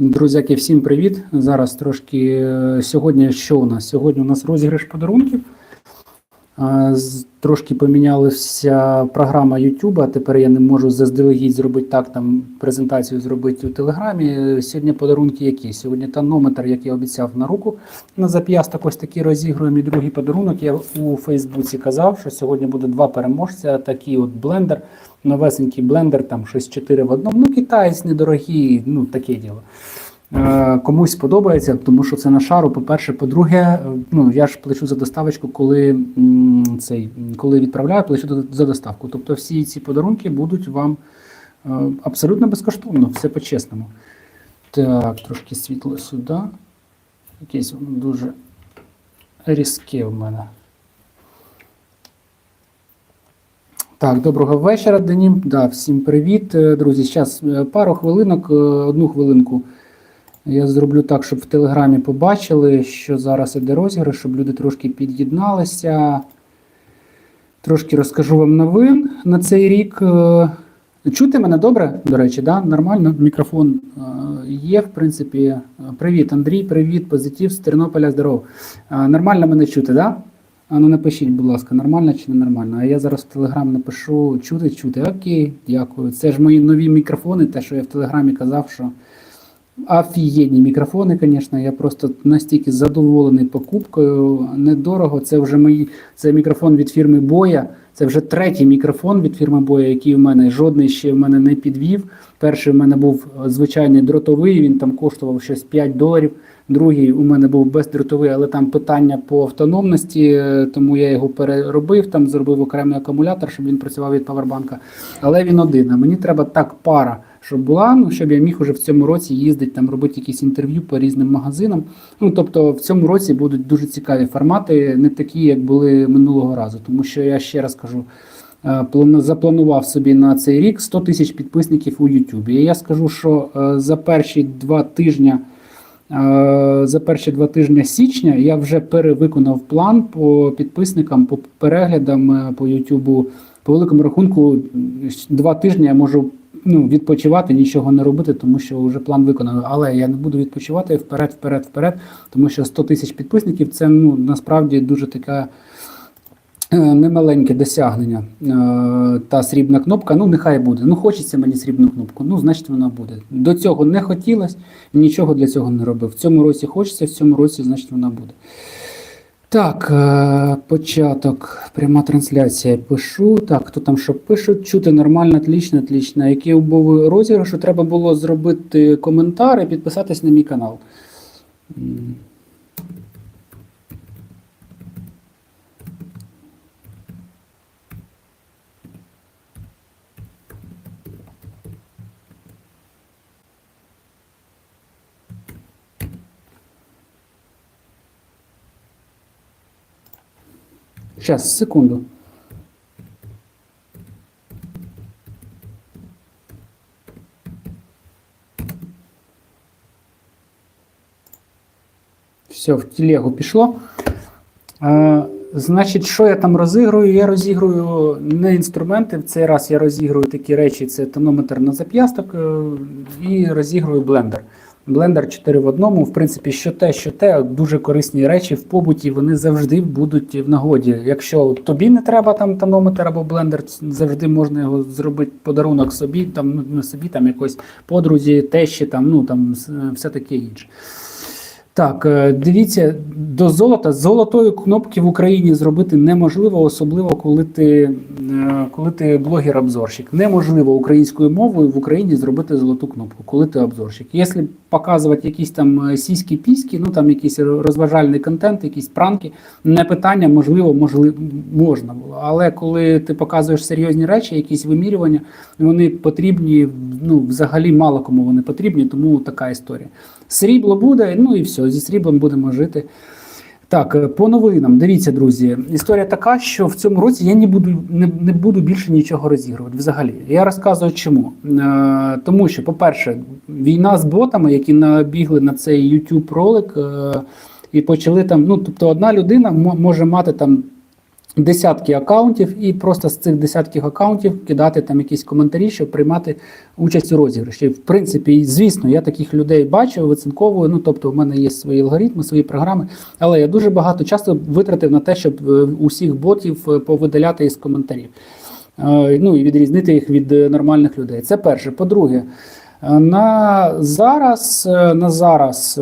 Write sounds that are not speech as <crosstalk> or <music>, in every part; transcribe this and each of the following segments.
Друзяки, всім привіт! Зараз трошки е, сьогодні що у нас? Сьогодні у нас розіграш подарунків. Трошки помінялася програма YouTube, тепер я не можу заздалегідь зробити так, там презентацію зробити у Телеграмі. Сьогодні подарунки які? Сьогодні тонометр, як я обіцяв на руку. На зап'ясток ось такий розігруємо. І другий подарунок. Я у Фейсбуці казав, що сьогодні буде два переможця. Такий от блендер, новесенький блендер, там щось 4 в одному. Ну, китаєць недорогий, ну таке діло. Е, комусь сподобається, тому що це на шару. По-перше, по-друге, е, ну я ж плачу за доставочку, коли цей коли відправляю, плачу за доставку. Тобто всі ці подарунки будуть вам е, абсолютно безкоштовно, все по-чесному. Так, трошки світло сюди. Якесь воно дуже різке в мене. Так, доброго вечора, Денім. Да, всім привіт, друзі. Зараз пару хвилинок, одну хвилинку. Я зроблю так, щоб в Телеграмі побачили, що зараз іде розіграш, щоб люди трошки під'єдналися. Трошки розкажу вам новин на цей рік. Е, Чути мене добре, до речі, да? нормально. Мікрофон е, є, в принципі. Е, Привіт, Андрій, привіт, позитив з Тернополя, здоров. Нормально мене чути, да? А ну напишіть, будь ласка, нормально чи не нормально. А я зараз в Телеграм напишу чути, чути. Окей, дякую. Це ж мої нові мікрофони, те, що я в Телеграмі казав, що Офігенні мікрофони, звісно. Я просто настільки задоволений покупкою. Недорого. Це вже мої це мікрофон від фірми Боя. Це вже третій мікрофон від фірми Боя, який у мене жодний ще в мене не підвів. Перший у мене був е, звичайний дротовий, він там коштував щось 5 доларів. Другий у мене був бездротовий, але там питання по автономності, е, тому я його переробив, там зробив окремий акумулятор, щоб він працював від павербанка. Але він один. А мені треба так пара, щоб була, ну щоб я міг уже в цьому році їздити, там робити якісь інтерв'ю по різним магазинам. Ну тобто в цьому році будуть дуже цікаві формати, не такі, як були минулого разу. Тому що я ще раз кажу. е, Запланував собі на цей рік 100 тисяч підписників у YouTube. І я скажу, що е, за перші два тижні Е, за перші два тижні січня я вже перевиконав план по підписникам, по переглядам по Ютубу. По великому рахунку, два тижні я можу ну, відпочивати, нічого не робити, тому що вже план виконано. Але я не буду відпочивати вперед, вперед, вперед, тому що 100 тисяч підписників це ну насправді дуже така. е, Немаленьке досягнення. Е, Та срібна кнопка, ну нехай буде. Ну хочеться мені срібну кнопку, ну значить вона буде. До цього не хотілося, нічого для цього не робив. В цьому році хочеться, в цьому році, значить вона буде. Так, е, початок, пряма трансляція. Пишу. Так, хто там що пишуть? Чути нормально, отлично, отлично. Які умови розіграшу? Треба було зробити коментар і підписатись на мій канал. М. Секунду. Все, в телегу пішло. Е, значить, що я там розігрую? Я розігрую не інструменти. В цей раз я розігрую такі речі: це тонометр на зап'ясток е, і розігрую блендер. Блендер 4 в одному. В принципі, що те, що те, дуже корисні речі в побуті, вони завжди будуть в нагоді. Якщо тобі не треба там тонометр або блендер, завжди можна його зробити подарунок собі, там ну, собі, там якось подрузі, тещі, там, ну там все таке інше. Так, е, дивіться, до золота золотої кнопки в Україні зробити неможливо, особливо коли ти, е, коли ти блогер-обзорщик. Неможливо українською мовою в Україні зробити золоту кнопку, коли ти обзорщик. Якщо показувати якісь там е, сіські піськи, ну там якийсь розважальний контент, якісь пранки, не питання, можливо, можливо, можна було. Але коли ти показуєш серйозні речі, якісь вимірювання, вони потрібні, ну взагалі мало кому вони потрібні, тому така історія. Срібло буде, ну і все, зі сріблом будемо жити. Так, е, по новинам, дивіться, друзі, історія така, що в цьому році я не буду, не, не буду більше нічого розігрувати взагалі. Я розказую чому. Е, тому що, по-перше, війна з ботами, які набігли на цей YouTube ролик е, і почали там. Ну, тобто, одна людина мо- може мати там десятки акаунтів і просто з цих десятків акаунтів кидати там якісь коментарі, щоб приймати участь у розіграші. В принципі, звісно, я таких людей бачив, вицинковую. Ну тобто, в мене є свої алгоритми, свої програми. Але я дуже багато часу витратив на те, щоб е, усіх ботів е, повидаляти із коментарів. Е, Ну і відрізнити їх від нормальних людей. Це перше. По-друге, на зараз, на зараз.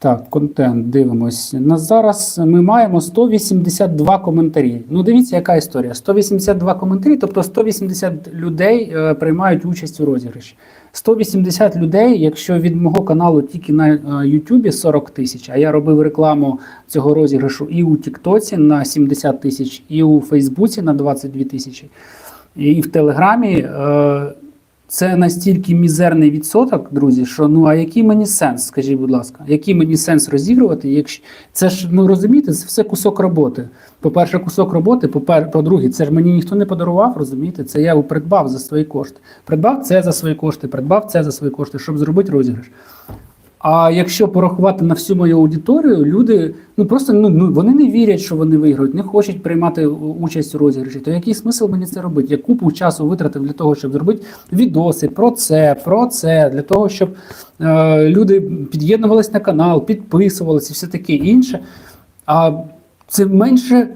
Так, контент, дивимось. На зараз ми маємо 182 коментарі. Ну, дивіться, яка історія. 182 коментарі, тобто 180 людей е, приймають участь у розіграші. 180 людей, якщо від мого каналу тільки на е, Ютубі 40 тисяч, а я робив рекламу цього розіграшу і у Тіктоці на 70 тисяч, і у Фейсбуці на 22 тисячі, і в Телеграмі. Е, це настільки мізерний відсоток, друзі, що ну а який мені сенс, скажіть, будь ласка, який мені сенс розігрувати? Якщо це ж ну розумієте, це все кусок роботи. По-перше, кусок роботи, по-друге, це ж мені ніхто не подарував, розумієте? Це я придбав за свої кошти. Придбав це за свої кошти, придбав це за свої кошти, щоб зробити розіграш. А якщо порахувати на всю мою аудиторію, люди ну просто ну, ну вони не вірять, що вони виграють, не хочуть приймати участь у розіграші. То який смисл мені це робити? Я купу часу витратив для того, щоб зробити відоси про це, про це, для того, щоб е, люди під'єднувалися на канал, підписувалися і все таке інше. А це менше,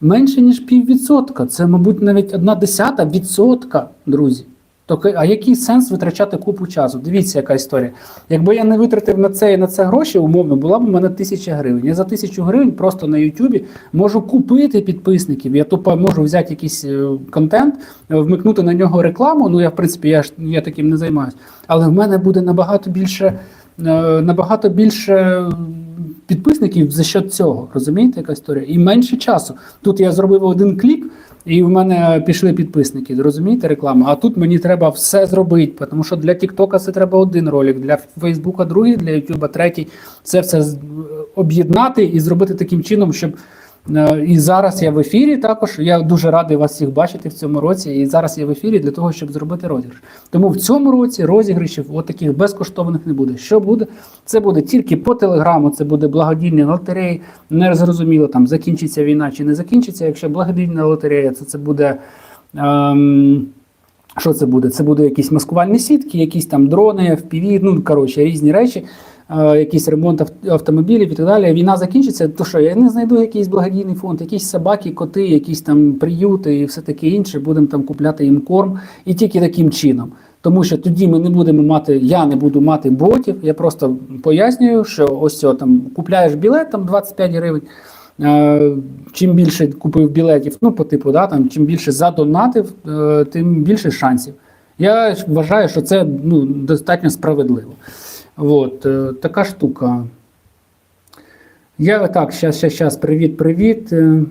менше ніж піввідсотка. Це, мабуть, навіть одна десята відсотка, друзі. То, а який сенс витрачати купу часу? Дивіться, яка історія. Якби я не витратив на це і на це гроші, умовно, була б у мене тисяча гривень. Я за тисячу гривень просто на Ютубі можу купити підписників. Я тупо можу взяти якийсь е, контент, е, вмикнути на нього рекламу. Ну я в принципі я ж я таким не займаюся. Але в мене буде набагато більше, е, набагато більше підписників за що цього. Розумієте, яка історія? І менше часу. Тут я зробив один клік. І в мене пішли підписники, розумієте, реклама. А тут мені треба все зробити, тому що для Тіктока це треба один ролик, для Фейсбука другий, для Ютуба третій. Це все об'єднати і зробити таким чином, щоб і зараз я в ефірі також. Я дуже радий вас всіх бачити в цьому році. І зараз я в ефірі для того, щоб зробити розіграш. Тому в цьому році розіграшів от таких безкоштовних не буде. Що буде? Це буде тільки по телеграму, це буде благодійні лотереї. Не зрозуміло, там закінчиться війна чи не закінчиться. Якщо благодійна лотерея, то це буде. Ем, що це буде? Це буде якісь маскувальні сітки, якісь там дрони, FPV, ну коротше, різні речі, е, якийсь ремонт автомобілів і так далі. Війна закінчиться, то що я не знайду якийсь благодійний фонд, якісь собаки, коти, якісь там приюти і все таке інше. Будемо там купляти їм корм і тільки таким чином. Тому що тоді ми не будемо мати, я не буду мати ботів. Я просто пояснюю, що ось цього, там купляєш білет там 25 гривень. Е, Чим більше купив білетів, ну по типу, да, там, чим більше задонатив, е, тим більше шансів. Я вважаю, що це ну, достатньо справедливо. От, е, така штука. Я так, щас, щас, щас, привіт, привіт. Е,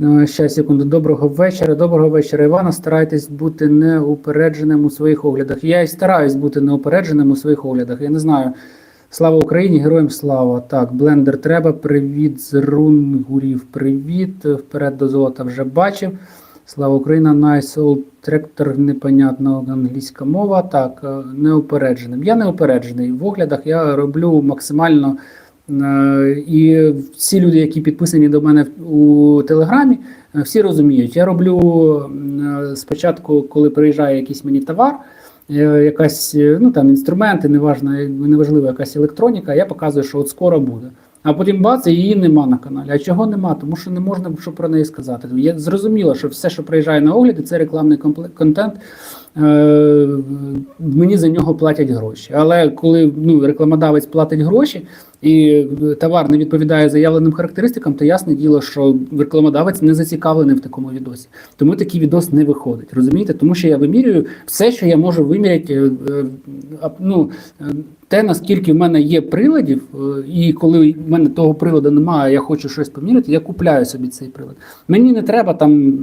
е, Щас, секунду, доброго вечора. Доброго вечора, Івана. Старайтесь бути неупередженим у своїх оглядах. Я і стараюсь бути неупередженим у своїх оглядах. Я не знаю. Слава Україні, героям слава. Так, блендер треба. Привіт з рунгурів. Привіт. Вперед до золота вже бачив. Слава Україна, Nice Old Tractor, непонятна англійська мова. Так, е, неупередженим. Я неупереджений. В оглядах я роблю максимально. е, І всі люди, які підписані до мене у Телеграмі, е, всі розуміють. Я роблю спочатку, коли приїжджає якийсь мені товар, якась ну там інструменти, неважно, неважливо, якась електроніка, я показую, що от скоро буде. А потім бац, її нема на каналі. А чого нема? Тому що не можна що про неї сказати. Я зрозуміло, що все, що приїжджає на огляди, це рекламний контент. Е, мені за нього платять гроші. Але коли ну, рекламодавець платить гроші і товар не відповідає заявленим характеристикам, то ясне діло, що рекламодавець не зацікавлений в такому відосі. Тому такий відос не виходить. Розумієте? Тому що я вимірюю все, що я можу виміряти. е, е, ну, те, наскільки в мене є приладів, і коли в мене того приладу немає, я хочу щось поміряти, я купляю собі цей прилад. Мені не треба там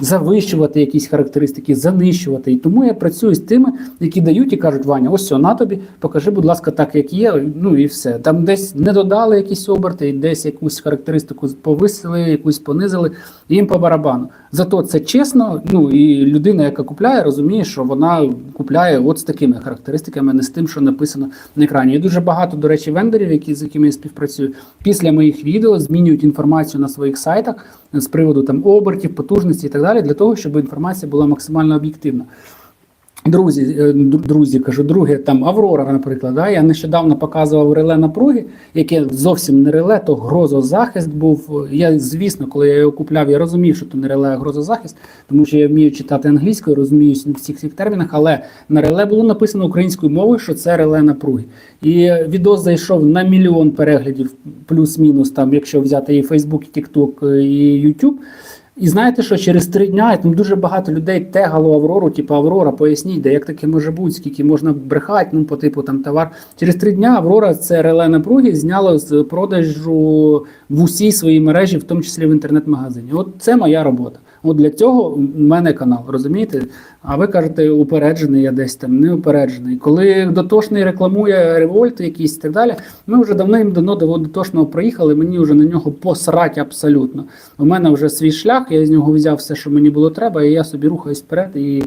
завищувати якісь характеристики, занищувати. І тому я працюю з тими, які дають і кажуть, Ваня, ось все, на тобі, покажи, будь ласка, так, як є. Ну і все. Там десь не додали якісь оберти, десь якусь характеристику повисили, якусь понизили, їм по барабану. Зато це чесно. Ну і людина, яка купляє, розуміє, що вона купляє от з такими характеристиками, не з тим, що написано на екрані. Є дуже багато, до речі, вендорів, які з якими я співпрацюю, після моїх відео змінюють інформацію на своїх сайтах з приводу там обертів, потужності і так далі, для того, щоб інформація була максимально об'єктивна. Друзі, е, друзі, кажу, друге, там Аврора, наприклад. Да? Я нещодавно показував реле напруги, яке зовсім не реле, то грозозахист був. Я, звісно, коли я його купляв, я розумів, що то не реле, а грозозахист, тому що я вмію читати англійською, розуміюсь в всіх цих термінах, але на реле було написано українською мовою, що це реле напруги. І відос зайшов на мільйон переглядів, плюс-мінус, там, якщо взяти і Facebook, і TikTok, і YouTube. І знаєте що, через три дня там дуже багато людей тегало Аврору, типу Аврора, поясніть, де як таке може бути, скільки можна брехати, ну по типу там товар. Через три дня Аврора це реле напруги зняло з продажу в усій своїй мережі, в тому числі в інтернет-магазині. От це моя робота. От для цього в мене канал, розумієте? А ви кажете, упереджений я десь там, не упереджений. Коли дотошний рекламує револьт якийсь і так далі, ми вже давним-давно до дотошного проїхали, мені вже на нього посрать абсолютно. У мене вже свій шлях, я з нього взяв все, що мені було треба, і я собі рухаюсь вперед і.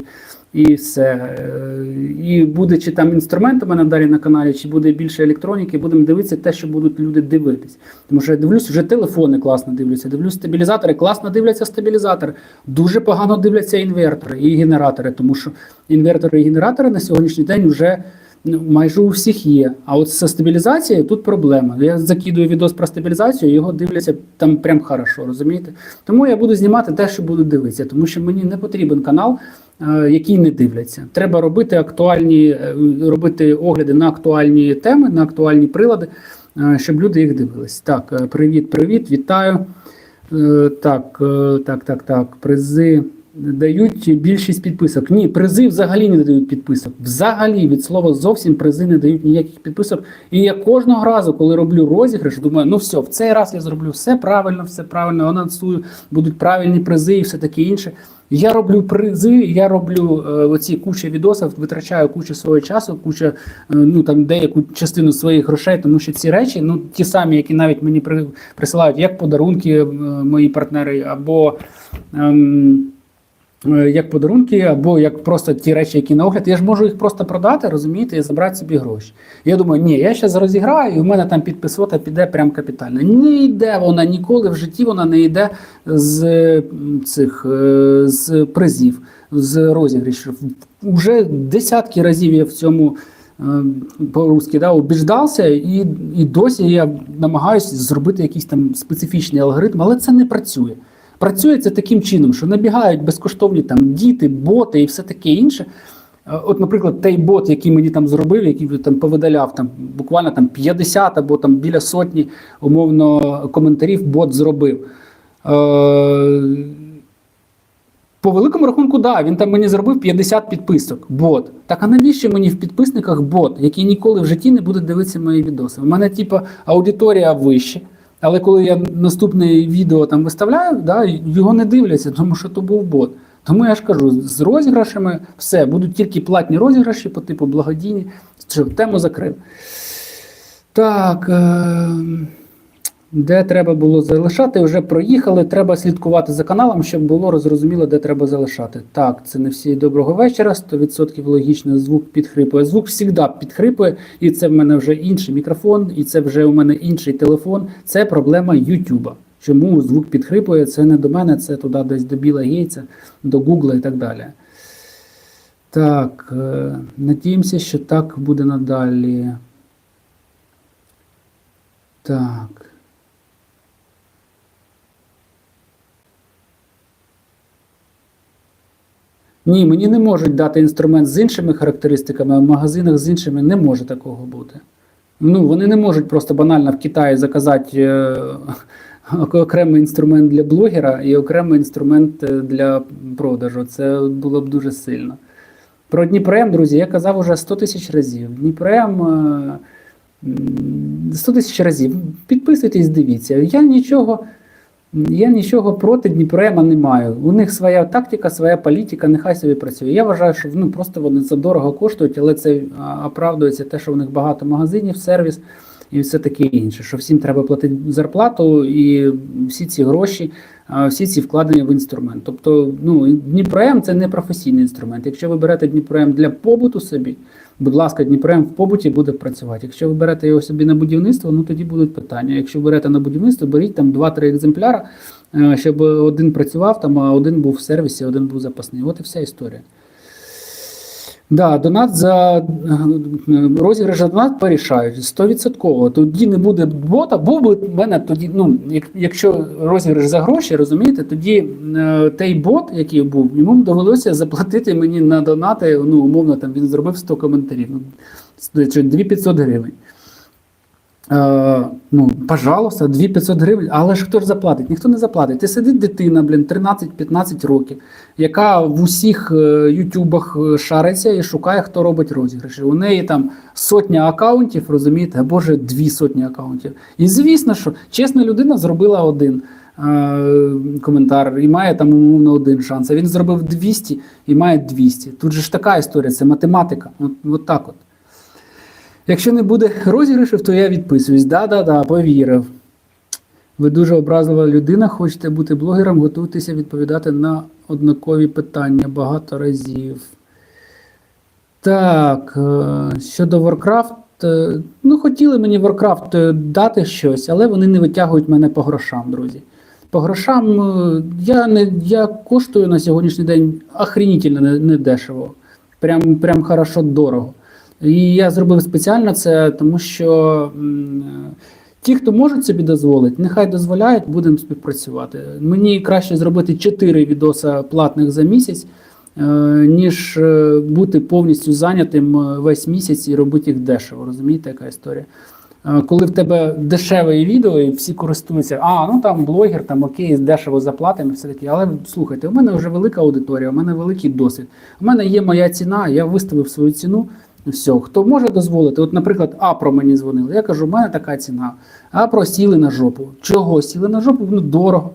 І все. Е, І буде чи там інструмент у далі на каналі, чи буде більше електроніки, будемо дивитися те, що будуть люди дивитись. Тому що я дивлюсь, вже телефони класно дивляться, дивлюсь стабілізатори, класно дивляться стабілізатори. Дуже погано дивляться інвертори і генератори, тому що інвертори і генератори на сьогоднішній день вже ну, майже у всіх є. А от зі стабілізацією тут проблема. Я закидую відос про стабілізацію, його дивляться там прям хорошо, розумієте? Тому я буду знімати те, що буду дивитися, тому що мені не потрібен канал, е, який не дивляться. Треба робити актуальні, е, робити огляди на актуальні теми, на актуальні прилади, е, щоб люди їх дивились. Так, привіт, привіт, вітаю. Так, так, так, так. Призи дають більшість підписок. Ні, призи взагалі не дають підписок. Взагалі, від слова зовсім призи не дають ніяких підписок. І я кожного разу, коли роблю розіграш, думаю, ну все, в цей раз я зроблю все правильно, все правильно, анонсую, будуть правильні призи і все таке інше. Я роблю призи, я роблю е, оці куча відосів, витрачаю кучу свого часу, куча, е, ну там деяку частину своїх грошей, тому що ці речі, ну ті самі, які навіть мені при, присилають як подарунки е, мої партнери, або е, як подарунки, або як просто ті речі, які на огляд, я ж можу їх просто продати, розумієте, і забрати собі гроші. Я думаю, ні, я зараз розіграю, і в мене там підписота піде прям капітально. Не йде вона ніколи в житті, вона не йде з цих е, з призів, з розіграшів. Уже десятки разів я в цьому. е, По-русски, да, убіждався, і, і досі я намагаюся зробити якийсь там специфічний алгоритм, але це не працює. Працює це таким чином, що набігають безкоштовні там діти, боти і все таке інше. Е, От, наприклад, той бот, який мені там зробив, який там повидаляв там буквально там 50 або там біля сотні умовно коментарів, бот зробив. Е, по великому рахунку, да, він там мені зробив 50 підписок. Бот. Так а навіщо мені в підписниках бот, який ніколи в житті не буде дивитися мої відоси? У мене, типу, аудиторія вище. Але коли я наступне відео там виставляю, да, його не дивляться, тому що то був бот. Тому я ж кажу, з розіграшами все, будуть тільки платні розіграші по типу благодійні. Тему закрив. Так. Е- де треба було залишати, вже проїхали. Треба слідкувати за каналом, щоб було зрозуміло, де треба залишати. Так, це не всі доброго вечора. 100% логічно, звук підхрипує. Звук завжди підхрипує, і це в мене вже інший мікрофон, і це вже у мене інший телефон. Це проблема Ютуба. Чому звук підхрипує? Це не до мене, це туди десь до Біла Гейтса, до Гугла і так далі. Так, е, надіємося, що так буде надалі. Так. Ні, мені не можуть дати інструмент з іншими характеристиками, а в магазинах з іншими не може такого бути. Ну, вони не можуть просто банально в Китаї заказати е, <laughs> окремий інструмент для блогера і окремий інструмент е, для продажу. Це було б дуже сильно. Про Дніпрем, друзі, я казав уже 100 тисяч разів. Дніпрем е, 100 тисяч разів. Підписуйтесь, дивіться. Я нічого. Я нічого проти Дніпрема не маю. У них своя тактика, своя політика, нехай собі працює. Я вважаю, що ну, просто вони задорого коштують, але це оправдується те, що у них багато магазинів, сервіс і все таке інше. Що всім треба платити зарплату і всі ці гроші, всі ці вкладення в інструмент. Тобто, ну, Дніпрем це не професійний інструмент. Якщо ви берете Дніпрем для побуту собі, будь ласка, Дніпрем в побуті буде працювати. Якщо ви берете його собі на будівництво, ну тоді будуть питання. Якщо берете на будівництво, беріть там 2-3 екземпляра, е, щоб один працював, там, а один був в сервісі, один був запасний. От і вся історія. Да, донат за е, розіграш за донат порішають 100%. Тоді не буде бота, був би в мене тоді, ну, як- якщо розіграш за гроші, розумієте, тоді е, той бот, який був, йому довелося заплатити мені на донати, ну, умовно, там він зробив 100 коментарів, ну, чи 2500 гривень. Е, ну, пожалуйста, 2500 гривень, але ж хто ж заплатить? Ніхто не заплатить. Ти сидить дитина, блін, 13-15 років, яка в усіх е, ютубах е, шариться і шукає, хто робить розіграші. У неї там сотня акаунтів, розумієте, або ж дві сотні акаунтів. І звісно, що чесна людина зробила один. е, Коментар і має там умовно один шанс. А він зробив 200 і має 200. Тут же ж така історія, це математика. От, от так от. Якщо не буде розіграшів, то я відписуюсь. Да-да-да, повірив. Ви дуже образлива людина, хочете бути блогером, готуйтеся відповідати на однакові питання багато разів. Так, е, щодо Warcraft, е, ну хотіли мені Warcraft е, дати щось, але вони не витягують мене по грошам, друзі. По грошам я не я коштую на сьогоднішній день охренітельно не, не. Прям, прям хорошо дорого. І я зробив спеціально це, тому що ті, хто можуть собі дозволити, нехай дозволяють, будемо співпрацювати. Мені краще зробити 4 відоса платних за місяць, е, ніж е, бути повністю зайнятим е, весь місяць і робити їх дешево. Розумієте, яка історія? Коли в тебе дешеве відео і всі користуються, а ну там блогер, там окей, дешево заплатимо, все таке. Але слухайте, у мене вже велика аудиторія, у мене великий досвід. У мене є моя ціна, я виставив свою ціну. Все, хто може дозволити, от, наприклад, Апро мені дзвонили. Я кажу, у мене така ціна. Апро сіли на жопу. Чого сіли на жопу? Ну дорого.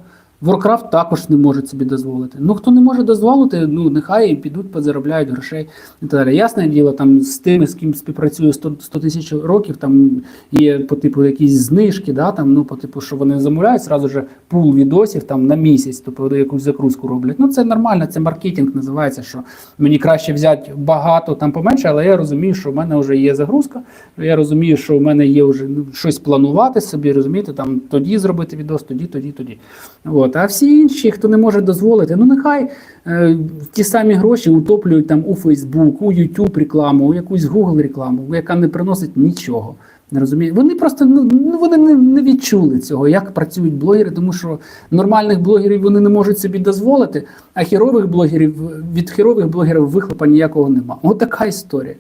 Warcraft також не може собі дозволити. Ну хто не може дозволити, ну нехай підуть, позаробляють грошей і так далі. Ясне діло, там з тими, з ким співпрацюю 100 100 тисяч років, там є по типу якісь знижки, да, там, ну, по типу, що вони замовляють зразу же пул відосів там на місяць, тобто якусь закрузку роблять. Ну це нормально, це маркетинг називається, що мені краще взяти багато там поменше, але я розумію, що в мене вже є загрузка. Я розумію, що в мене є вже ну, щось планувати собі, розумієте, там тоді зробити відос, тоді, тоді, тоді. От. А всі інші, хто не може дозволити, ну нехай е, ті самі гроші утоплюють там у Facebook, у YouTube рекламу, у якусь Google рекламу, яка не приносить нічого. Не розумію. Вони просто ну, ну, вони не, не відчули цього, як працюють блогери, тому що нормальних блогерів вони не можуть собі дозволити, а херових блогерів від херових блогерів вихлопа ніякого нема. От така історія.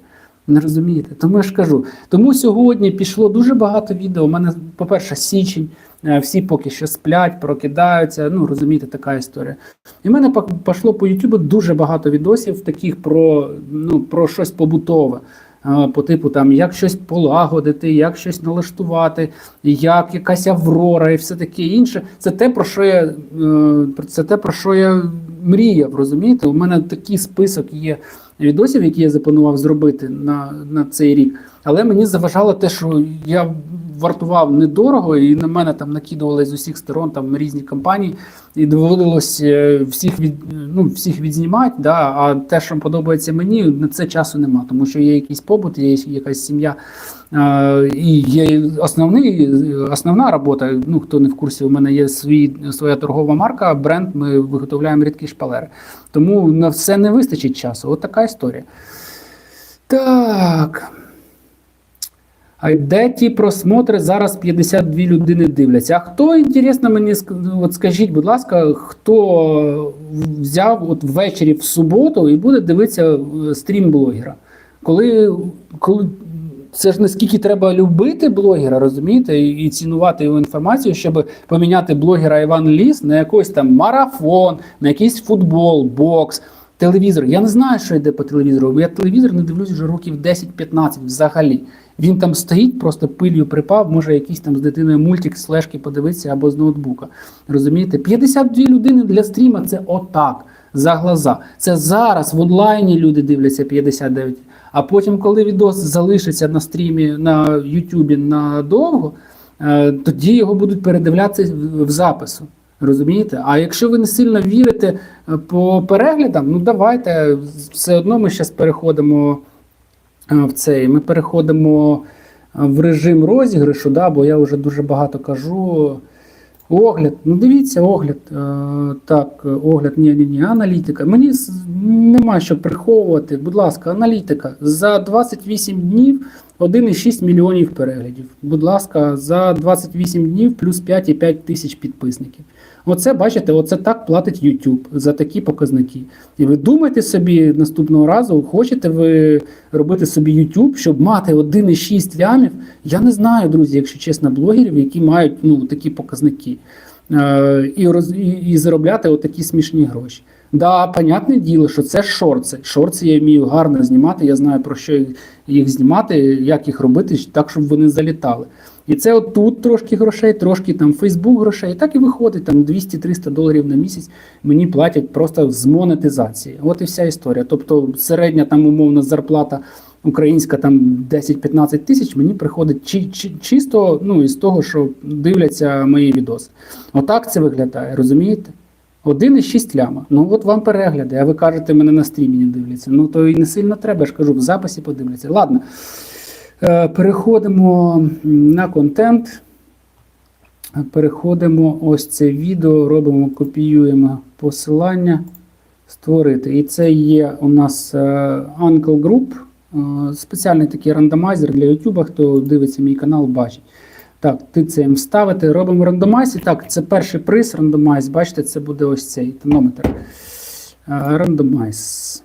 Не розумієте? Тому я ж кажу. Тому сьогодні пішло дуже багато відео. У мене, по-перше, січень, всі поки що сплять, прокидаються. Ну, розумієте, така історія. І в мене пішло по Ютубу дуже багато відосів, таких про, ну, про щось побутове. Е, По типу там як щось полагодити, як щось налаштувати, як якась аврора і все таке інше. Це те, про що я е, це те, про що я мріяв. Розумієте? У мене такий список є відосів, які я запланував зробити на, на цей рік. Але мені заважало те, що я вартував недорого, і на мене там накидували з усіх сторон там різні компанії, і доводилось е, всіх від ну всіх відзнімати. Да, а те, що подобається мені, на це часу нема, тому що є якийсь побут, є якась сім'я. І є основний, основна робота. Ну хто не в курсі, у мене є свій своя торгова марка, бренд. Ми виготовляємо рідкі шпалери. Тому на все не вистачить часу. От така історія. Так. А де ті просмотри зараз 52 людини дивляться? А хто інтересно мені от скажіть, будь ласка, хто взяв от ввечері в суботу і буде дивитися е, стрім блогера? Коли, коли це ж наскільки треба любити блогера, розумієте, і цінувати його інформацію, щоб поміняти блогера Іван Ліс на якийсь там марафон, на якийсь футбол, бокс. Телевізор. Я не знаю, що йде по телевізору. бо Я телевізор не дивлюсь вже років 10-15 взагалі. Він там стоїть, просто пилью припав, може якийсь там з дитиною мультик, слежки подивитися або з ноутбука. Розумієте? 52 людини для стріма це отак, за глаза. Це зараз в онлайні люди дивляться 59. А потім, коли відос залишиться на стрімі на Ютубі надовго, е, тоді його будуть передивлятися в запису. Розумієте? А якщо ви не сильно вірите е, по переглядам, ну давайте все одно ми зараз переходимо е, в цей. Ми переходимо е, в режим розіграшу, да, бо я вже дуже багато кажу. Огляд, ну дивіться, огляд. Так, огляд, ні, ні, ні, аналітика. Мені нема що приховувати. Будь ласка, аналітика. За 28 днів 1,6 мільйонів переглядів. Будь ласка, за 28 днів плюс 5,5 тисяч підписників. Оце, бачите, оце так платить YouTube за такі показники. І ви думаєте собі наступного разу, хочете ви робити собі YouTube, щоб мати 1,6 лямів? Я не знаю, друзі, якщо чесно, блогерів, які мають ну, такі показники. Е, і, роз, і, і заробляти отакі смішні гроші. Да, понятне діло, що це шорти. Шорти я вмію гарно знімати, я знаю про що їх знімати, як їх робити, так, щоб вони залітали. І це от тут трошки грошей, трошки там Фейсбук грошей. Так і виходить, там 200-300 доларів на місяць мені платять просто з монетизації. От і вся історія. Тобто середня там умовна зарплата українська там 10-15 тисяч, мені приходить чи, чи, чисто ну, із того, що дивляться мої відоси. Отак це виглядає, розумієте? 1,6 ляма. Ну от вам перегляди, а ви кажете, мене на стрімі не дивляться. Ну то і не сильно треба, я ж кажу, в записі подивляться. Ладно. Е, Переходимо на контент. Переходимо ось це відео, робимо, копіюємо посилання, створити. І це є у нас е, Uncle Group, е, спеціальний такий рандомайзер для YouTube, хто дивиться мій канал, бачить. Так, ти це їм вставити. Робимо рандомайз. І так, це перший приз рандомайз. Бачите, це буде ось цей тонометр. Рандомайз.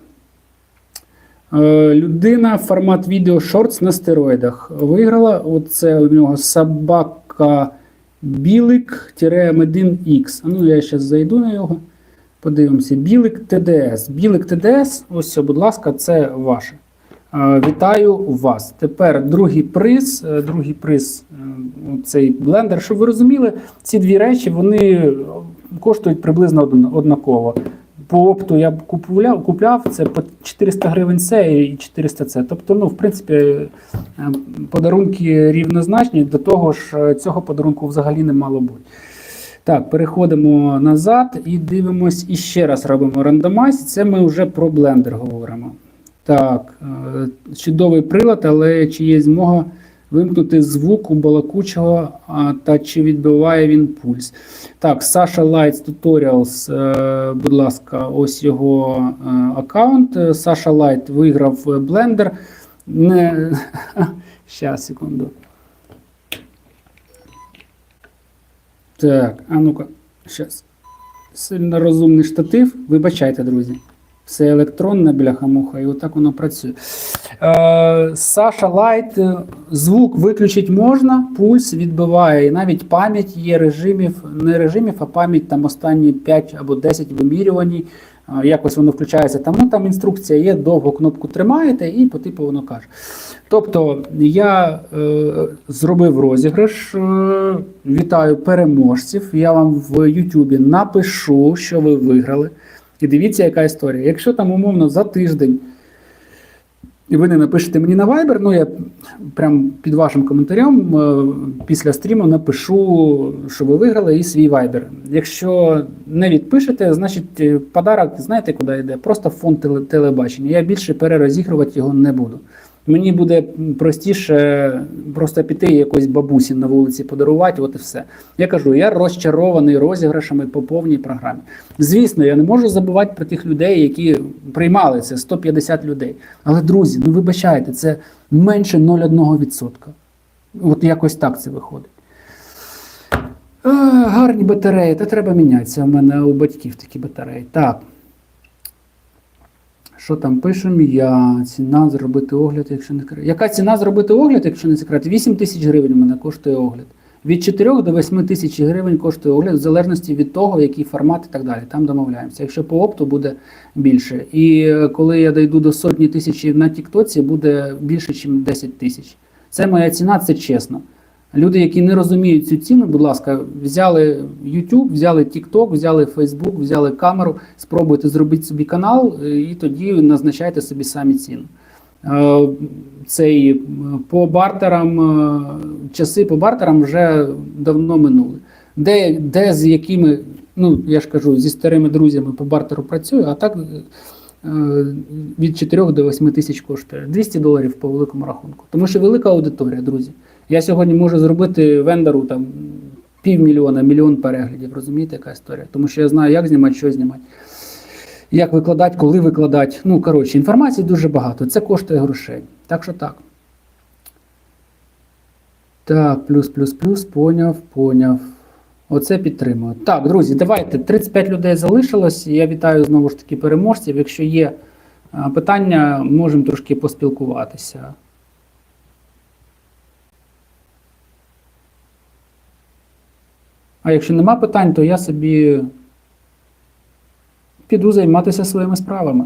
Е, Людина формат відео шортс на стероїдах. Виграла. Оце у нього собака білик медин X. Ну я зараз зайду на його. Подивимося. Білик ТДС. Білик ТДС, ось, будь ласка, це ваше. Е, Вітаю вас. Тепер другий приз. е, Другий приз цей блендер. Щоб ви розуміли, ці дві речі вони коштують приблизно однаково. По опту я б купував, купляв це по 400 гривень це і 400 це. Тобто, ну, в принципі, е, подарунки рівнозначні, до того ж, е, цього подарунку взагалі не мало бути. Так, переходимо назад і дивимось і ще раз робимо рандомайз. Це ми вже про блендер говоримо. Так, е, чудовий прилад, але чи є змога вимкнути звук у балакучого та чи відбиває він пульс? Так, Саша Lights Tutorials, е, будь ласка, ось його е, аккаунт. Саша Лайт виграв блендер. Не... <laughs> Щас, секунду. Так, а ну-ка, щас. Сильно розумний штатив. Вибачайте, друзі. Все електронне, бляха-муха, і отак воно працює. Е, Саша Лайт, е, звук виключити можна, пульс відбиває, і навіть пам'ять є режимів, не режимів, а пам'ять там останні 5 або 10 вимірювань. е, Якось воно включається. Там, ну, там інструкція є, довго кнопку тримаєте і по типу воно каже. Тобто я е, зробив розіграш. Е, вітаю переможців. Я вам в Ютубі напишу, що ви виграли. І дивіться, яка історія. Якщо там умовно за тиждень і ви не напишете мені на Viber, ну я прям під вашим коментарем е, після стріму напишу, що ви виграли, і свій Viber. Якщо не відпишете, значить е, подарок, знаєте, куди йде? Просто в фонд телебачення. Я більше перерозігрувати його не буду. Мені буде простіше просто піти і якоїсь бабусі на вулиці подарувати, от і все. Я кажу, я розчарований розіграшами по повній програмі. Звісно, я не можу забувати про тих людей, які приймали це 150 людей. Але, друзі, ну вибачайте, це менше 0,1%. От якось так це виходить. А, гарні батареї, та треба мінятися. У мене у батьків такі батареї. Так. Що там пишемо? Я ціна зробити огляд, якщо не секрет. Яка ціна зробити огляд, якщо не секрет? 8 тисяч гривень у мене коштує огляд. Від 4 до 8 тисяч гривень коштує огляд, в залежності від того, який формат і так далі. Там домовляємося. Якщо по опту буде більше. І е, коли я дійду до сотні тисяч на Тіктоці, буде більше, ніж 10 тисяч. Це моя ціна, це чесно. Люди, які не розуміють цю ціну, будь ласка, взяли YouTube, взяли TikTok, взяли Facebook, взяли камеру, спробуйте зробити собі канал е, і тоді назначайте собі самі ціну. Е, Цей е, по бартерам, часи по бартерам вже давно минули. Де, де з якими, ну я ж кажу, зі старими друзями по бартеру працюю, а так від 4 до 8 тисяч коштує 200 доларів по великому рахунку. Тому що велика аудиторія, друзі. Я сьогодні можу зробити вендору там півмільйона, мільйон переглядів. Розумієте, яка історія? Тому що я знаю, як знімати, що знімати, як викладати, коли викладати. Ну, коротше, інформації дуже багато. Це коштує грошей. Так що так. Так, плюс, плюс, плюс, поняв, поняв. Оце підтримую. Так, друзі, давайте. 35 людей залишилось. Я вітаю знову ж таки переможців. Якщо є питання, можемо трошки поспілкуватися. А якщо нема питань, то я собі піду займатися своїми справами.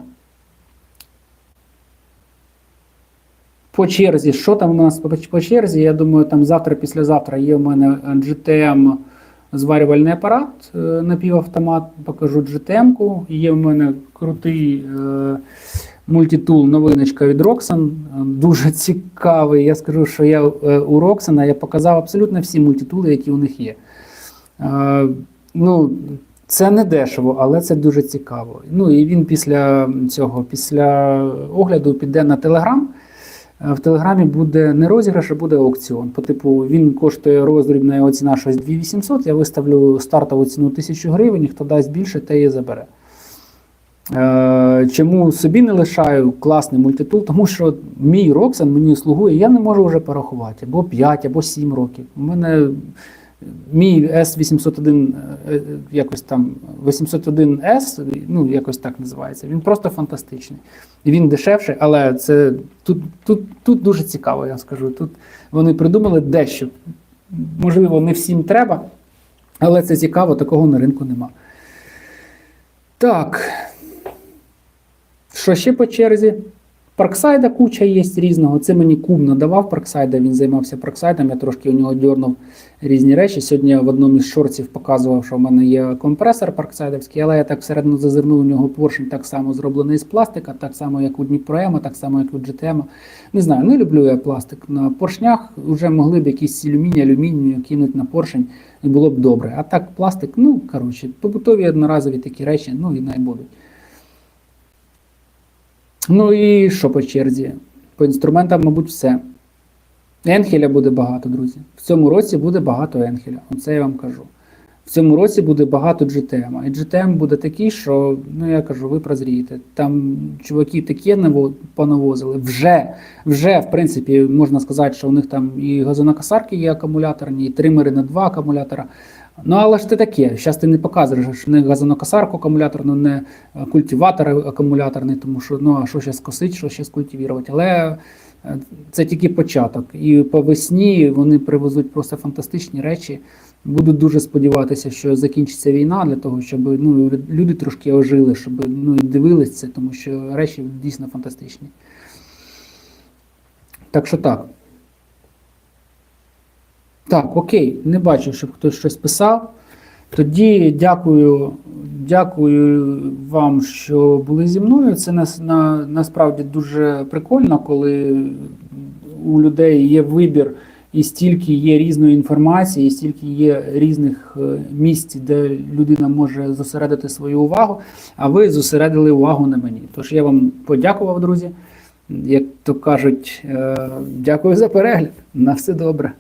По черзі, що там у нас по, черзі? Я думаю, там завтра, післязавтра є у мене GTM зварювальний апарат, е, напівавтомат, покажу GTM-ку. Є у мене крутий е, мультитул, новиночка від Roxxon, е, дуже цікавий. Я скажу, що я е, у Roxxon я показав абсолютно всі мультитули, які у них є. Е, ну, це не дешево, але це дуже цікаво. Ну і він після цього, після огляду піде на Телеграм. Е, В Телеграмі буде не розіграш, а буде аукціон. По типу він коштує роздрібна його ціна щось 2800, Я виставлю стартову ціну 1000 гривень, хто дасть більше, те і забере. Е, Чому собі не лишаю класний мультитул? Тому що мій Roxxon мені слугує, я не можу вже порахувати, або 5, або 7 років. У мене мій S801, е, якось там 801S, ну якось так називається. Він просто фантастичний. І він дешевший, але це тут, тут, тут дуже цікаво, я скажу. Тут вони придумали дещо. Можливо, не всім треба, але це цікаво, такого на ринку нема. Так. Що ще по черзі? Парксайда куча є різного. Це мені куб надавав Парксайда, він займався Парксайдом, я трошки у нього дьорнув різні речі. Сьогодні я в одному із шорців показував, що в мене є компресор парксайдовський, але я так всередину зазирнув у нього поршень так само зроблений з пластика, так само, як у Дніпроема, так само, як у GTM. Не знаю, не люблю я пластик. На поршнях вже могли б якісь алюміній, алюмінію кинути на поршень і було б добре. А так пластик, ну коротше, побутові одноразові такі речі, ну і най будуть. Ну і що по черзі? По інструментам, мабуть, все. Енхеля буде багато, друзі. В цьому році буде багато енхеля. Оце я вам кажу. В цьому році буде багато GTM. І GTM буде такий, що, ну я кажу, ви прозрієте. Там чуваки такі понавозили. Вже, вже, в принципі, можна сказати, що у них там і газонокосарки є акумуляторні, і тримери на два акумулятора. Ну, але ж це таке. Зараз ти не показуєш не газонокосарку акумуляторну, не е, культиватор акумуляторний, тому що ну а що зараз косить, що зараз культивувати. Але е, це тільки початок. І по весні вони привезуть просто фантастичні речі. Буду дуже сподіватися, що закінчиться війна для того, щоб ну, люди трошки ожили, щоб ну, дивилися тому що речі дійсно фантастичні. Так що так. Так, окей, не бачу, щоб хтось щось писав. Тоді дякую, дякую вам, що були зі мною. Це нас, на, насправді дуже прикольно, коли у людей є вибір і стільки є різної інформації, і стільки є різних е, місць, де людина може зосередити свою увагу, а ви зосередили увагу на мені. Тож я вам подякував, друзі. Як то кажуть, е, дякую за перегляд. На все добре.